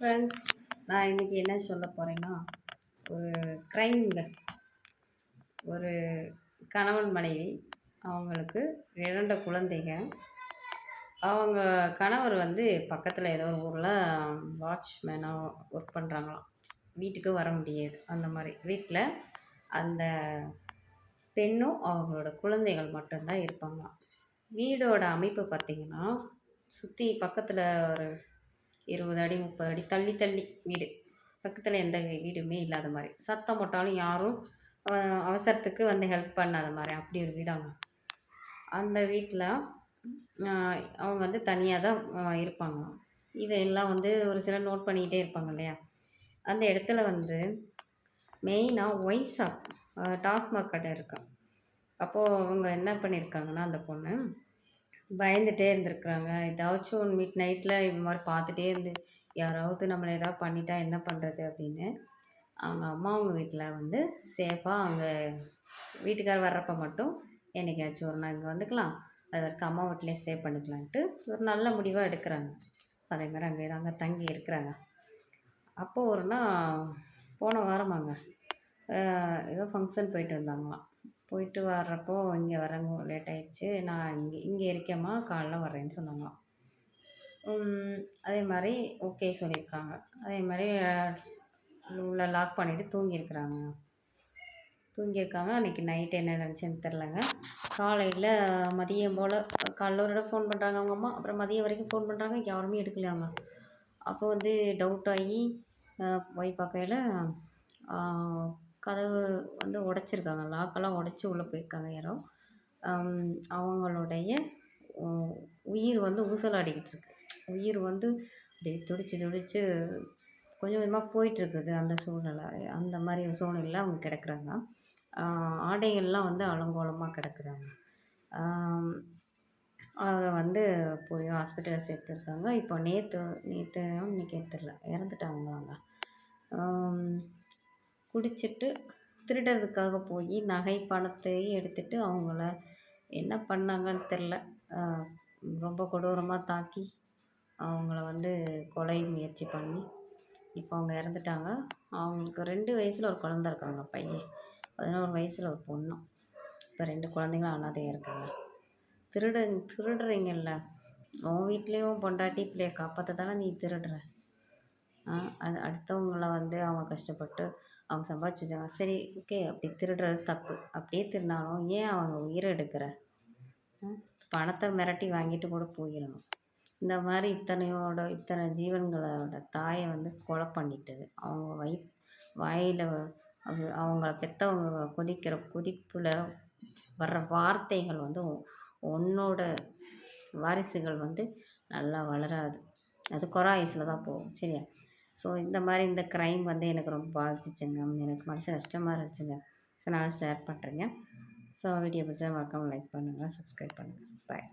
Friends நான் இன்றைக்கி என்ன சொல்ல போகிறேன்னா ஒரு க்ரைம்ங்க ஒரு கணவன் மனைவி அவங்களுக்கு இரண்டு குழந்தைங்க. அவங்க கணவர் வந்து பக்கத்தில் ஏதோ ஒரு ஊரில் வாட்ச்மேனாக ஒர்க் பண்ணுறாங்களாம் வீட்டுக்கு வர முடியாது. அந்த மாதிரி. வீட்டில் அந்த பெண்ணும் அவங்களோட குழந்தைகள் மட்டும்தான் இருப்பாங்களாம். வீடோட அமைப்பு பார்த்திங்கன்னா சுற்றி பக்கத்தில் ஒரு இருபது அடி முப்பது அடி தள்ளி தள்ளி வீடு. பக்கத்தில் எந்த வீடுமே இல்லாத மாதிரி. சத்தம் போட்டாலும் யாரும் அவசரத்துக்கு வந்து ஹெல்ப் பண்ணாத மாதிரி. அப்படி ஒரு வீடாங்க அந்த வீட்டில் அவங்க வந்து தனியாக தான் இருப்பாங்க. இதெல்லாம் வந்து ஒரு சிலர் நோட் பண்ணிக்கிட்டே இருப்பாங்க இல்லையா? அந்த இடத்துல வந்து மெயினாக ஒயின் ஷாப் டாஸ்மாக் கடை இருக்கும் அப்போது அவங்க என்ன பண்ணியிருக்காங்கன்னா அந்த பொண்ணு பயந்துகிட்டே இருந்திருக்குறாங்க. ஏதாச்சும் ஒன் மிட் நைட்டில் இது மாதிரி பார்த்துட்டே இருந்து யாராவது நம்மளை ஏதாவது பண்ணிட்டா என்ன பண்ணுறது அப்படின்னு அவங்க அம்மா அவங்க வீட்டில் வந்து சேஃபாக அங்கே வீட்டுக்கார் வர்றப்போ மட்டும் என்னைக்காச்சும் ஒரு நாள் இங்கே வந்துக்கலாம். அது வரைக்கும் அம்மா வீட்லேயே ஸ்டே பண்ணிக்கலான்ட்டு ஒரு நல்ல முடிவாக எடுக்கிறாங்க. அதே மாதிரி அங்கே அங்கே தங்கி இருக்கிறாங்க. அப்போது ஒரு நாள் போன வாரமாங்க ஏதோ ஃபங்க்ஷன் போயிட்டு வந்தாங்களாம். போயிட்டு வர்றப்போ இங்கே வரங்க லேட் ஆகிடுச்சு நான் இங்கே இங்கே இருக்கேம்மா காலைல வரேன்னு சொன்னாங்களாம். அதே மாதிரி ஓகே சொல்லியிருக்காங்க. அதே மாதிரி உள்ள லாக் பண்ணிவிட்டு தூங்கியிருக்கிறாங்க. தூங்கியிருக்காங்க. அன்றைக்கி நைட் என்ன நினச்சேன்னு தெரிலங்க காலையில் மதியம் போல் காலைல ஒரு இடம் ஃபோன் பண்ணுறாங்க அவங்க அம்மா. அப்புறம் மதியம் வரைக்கும் ஃபோன் பண்ணுறாங்க யாருமே எடுக்கலையாங்க அப்போ வந்து டவுட் ஆகி போய் பார்க்கையில் கதவு வந்து உடச்சிருக்காங்க. லாக்கெல்லாம் உடச்சி உள்ளே போயிருக்காங்க யாரோ. அவங்களுடைய உயிர் வந்து ஊசலாடிக்கிட்டு இருக்கு. உயிர் வந்து அப்படியே துடிச்சு துடிச்சு கொஞ்சம் கொஞ்சமாக போயிட்டுருக்குது அந்த சூழ்நிலை. அந்த மாதிரி சூழ்நிலையில் அவங்க கிடக்குறாங்க. ஆடைகள்லாம் வந்து அலங்கோலமாக கிடக்குறாங்க. அதை வந்து போய் ஹாஸ்பிட்டலில் சேர்த்துருக்காங்க. இப்போ நேற்று நேற்று இன்னைக்கு தெரில இறந்துட்டாங்களாங்க. பிடிச்சிட்டு திருடுறதுக்காக போய் நகை பணத்தையும் எடுத்துட்டு அவங்கள என்ன பண்ணாங்கன்னு தெரில. ரொம்ப கொடூரமாக தாக்கி அவங்கள வந்து கொலை முயற்சி பண்ணி இப்போ அவங்க இறந்துட்டாங்க. அவங்களுக்கு ரெண்டு வயசில் ஒரு குழந்த இருக்காங்க பையன். பதினோரு வயசில் ஒரு பொண்ணும் இப்போ ரெண்டு குழந்தைங்களும் அனாதையாக இருக்காங்க. திருடு திருடுறீங்கல்ல. உன் வீட்லேயும் பொண்டாட்டி பிள்ளைய காப்பாற்ற தானே நீ திருடுற. அடுத்தவங்கள வந்து அவங்க கஷ்டப்பட்டு அவங்க சம்பாதிச்சு வச்சாங்க சரி ஓகே அப்படி திருடுறது தப்பு. அப்படியே திருடினாலும் ஏன் அவங்க உயிரை எடுக்கிற? பணத்தை மிரட்டி வாங்கிட்டு கூட போயிடணும். இந்த மாதிரி இத்தனையோட இத்தனை ஜீவன்களோட தாயை வந்து கொலை பண்ணிட்டது அவங்க வய வாயில் அது அவங்கள பெற்றவங்க கொதிக்கிற கொதிப்பில் வர்ற வார்த்தைகள் வந்து உன்னோட வாரிசுகள் வந்து நல்லா வளராது. அது குறை வயசில் தான் போகும். சரியா? ஸோ இந்த மாதிரி இந்த க்ரைம் வந்து எனக்கு ரொம்ப பாதிச்சிச்சுங்க. எனக்கு மனசு கஷ்டமாக இருந்துச்சுங்க. ஸோ நான் ஷேர் பண்ணுறேங்க ஸோ வீடியோ பிடிச்சா மறக்காமல் லைக் பண்ணுங்கள் சப்ஸ்கிரைப் பண்ணுங்கள் பாய்